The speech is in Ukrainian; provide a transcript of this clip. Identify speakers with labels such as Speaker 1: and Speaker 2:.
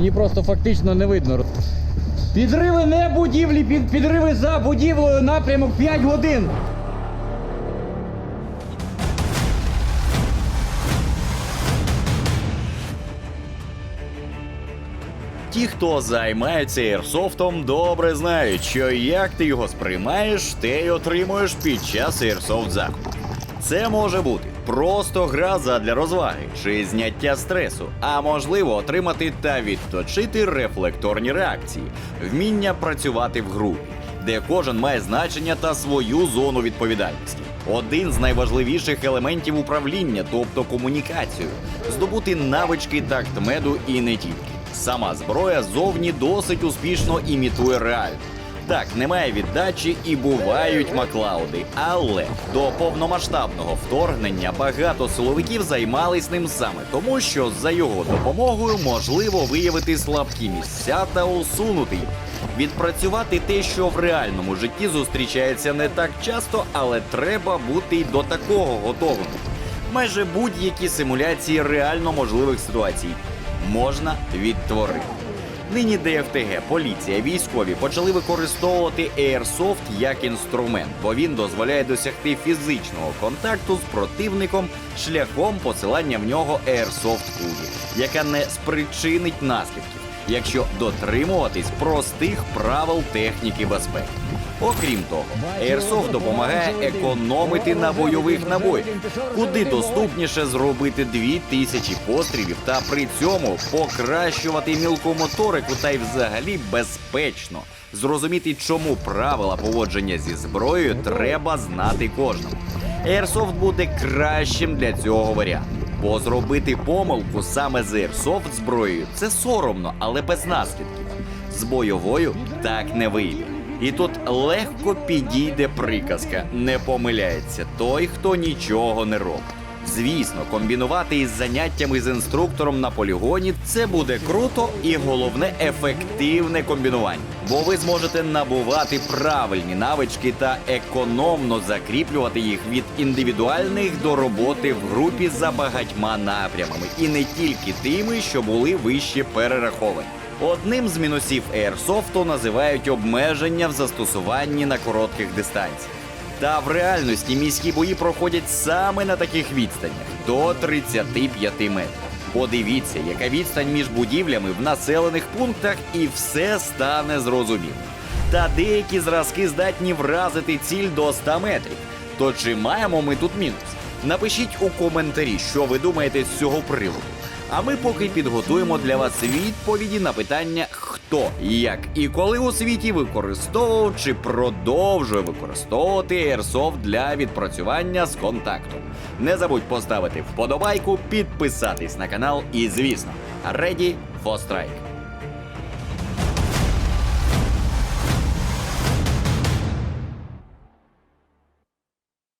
Speaker 1: Мені просто фактично не видно. Підриви не будівлі, під, підриви за будівлею напрямок 5 годин.
Speaker 2: Ті, хто займається ейрсофтом, добре знають, що як ти його сприймаєш, те й отримуєш під час ейрсофт закупу. Це може бути просто гра задля розваги чи зняття стресу, а можливо отримати та відточити рефлекторні реакції, вміння працювати в групі, де кожен має значення та свою зону відповідальності. Один з найважливіших елементів управління, тобто комунікацію, здобути навички тактмеду і не тільки. Сама зброя зовні досить успішно імітує реальну. Так, немає віддачі і бувають маклауди, але до повномасштабного вторгнення багато силовиків займались ним саме тому, що за його допомогою можливо виявити слабкі місця та усунути їх. Відпрацювати те, що в реальному житті зустрічається не так часто, але треба бути й до такого готовим. Майже будь-які симуляції реально можливих ситуацій можна відтворити. Нині ДФТГ, поліція, військові почали використовувати Airsoft як інструмент, бо він дозволяє досягти фізичного контакту з противником шляхом посилання в нього Airsoft кулі, яка не спричинить наслідків, якщо дотримуватись простих правил техніки безпеки. Окрім того, Airsoft допомагає економити на бойових набоях, куди доступніше зробити 2000 пострілів та при цьому покращувати мілку моторику та й взагалі безпечно. Зрозуміти, чому правила поводження зі зброєю треба знати кожному. Airsoft буде кращим для цього варіанту. Бо зробити помилку саме з Airsoft зброєю це соромно, але без наслідків. З бойовою так не вийде. І тут легко підійде приказка: не помиляється той, хто нічого не робить. Звісно, комбінувати із заняттями з інструктором на полігоні це буде круто і головне ефективне комбінування, бо ви зможете набувати правильні навички та економно закріплювати їх від індивідуальних до роботи в групі за багатьма напрямами, і не тільки тими, що були вище перераховані. Одним з мінусів Airsoft називають обмеження в застосуванні на коротких дистанціях. Та в реальності міські бої проходять саме на таких відстанях до 35 метрів. Подивіться, яка відстань між будівлями в населених пунктах, і все стане зрозуміло. Та деякі зразки здатні вразити ціль до 100 метрів. То чи маємо ми тут мінус? Напишіть у коментарі, що ви думаєте з цього приводу. А ми поки підготуємо для вас відповіді на питання, хто, як і коли у світі використовував чи продовжує використовувати Airsoft для відпрацювання з контактом. Не забудь поставити вподобайку, підписатись на канал і, звісно, Ready for Strike.